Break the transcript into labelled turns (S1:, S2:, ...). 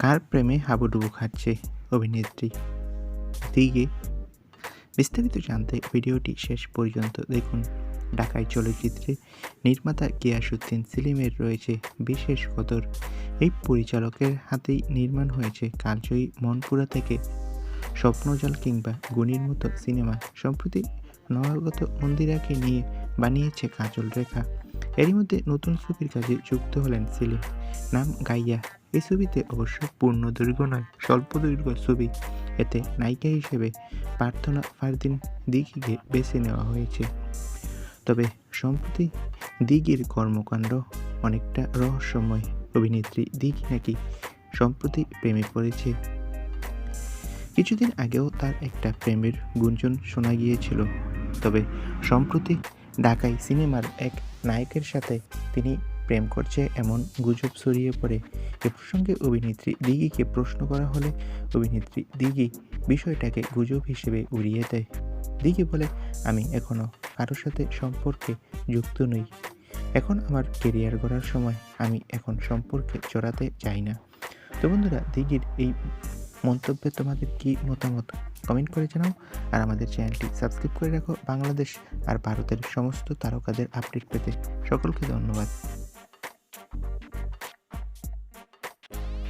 S1: কার প্রেমে হাবুডুবু খাচ্ছে অভিনেত্রী? দিঘি বিস্তারিত জানতে ভিডিওটি শেষ পর্যন্ত দেখুন। ঢাকায় চলচ্চিত্রে নির্মাতা গিয়াসুদ্দিন সেলিমের রয়েছে বিশেষ কদর। এই পরিচালকের হাতেই নির্মাণ হয়েছে কালজয়ী মনপুরা থেকে স্বপ্নজাল কিংবা গুণীর মতো সিনেমা। সম্প্রতি নবাগত মন্দিরাকে নিয়ে বানিয়েছে কাজল রেখা। এরই মধ্যে নতুন ছবির কাজে যুক্ত হলেন সেলিম। নাম গাইয়া। এই ছবিতে অবশ্য পূর্ণ দৈর্ঘ্য নয়, স্বল্প দৈর্ঘ্য ছবি। এতে নায়িকা হিসেবে প্রার্থনা ফারদিন দিঘিকে বেছে নেওয়া হয়েছে। তবে সম্প্রতি দিঘির কর্মকাণ্ড অনেকটা রহস্যময়। অভিনেত্রী দিঘি নাকি সম্প্রতি প্রেমে পড়েছে। কিছুদিন আগেও তার একটা প্রেমের গুঞ্জন শোনা গিয়েছিল। তবে সম্প্রতি ঢাকায় সিনেমার এক নায়কের সাথে তিনি প্রেম করছে এমন গুজব ছড়িয়ে পড়ে। এ প্রসঙ্গে অভিনেত্রী দিঘিকে প্রশ্ন করা হলে অভিনেত্রী দিঘি বিষয়টাকে গুজব হিসেবে উড়িয়ে দেয়। দিঘি বলে, আমি এখনও কারোর সাথে সম্পর্কে যুক্ত নই। এখন আমার কেরিয়ার গড়ার সময় আমি এখন সম্পর্কে জড়াতে চাই না। তো বন্ধুরা, দিঘির এই মন্তব্যে তোমাদের কি মতামত? কমেন্ট করে জানাও। আর আমাদের চ্যানেলটি সাবস্ক্রাইব করে রাখো। বাংলাদেশ আর ভারতের সমস্ত তারকাদের আপডেট পেতে সকলকে ধন্যবাদ।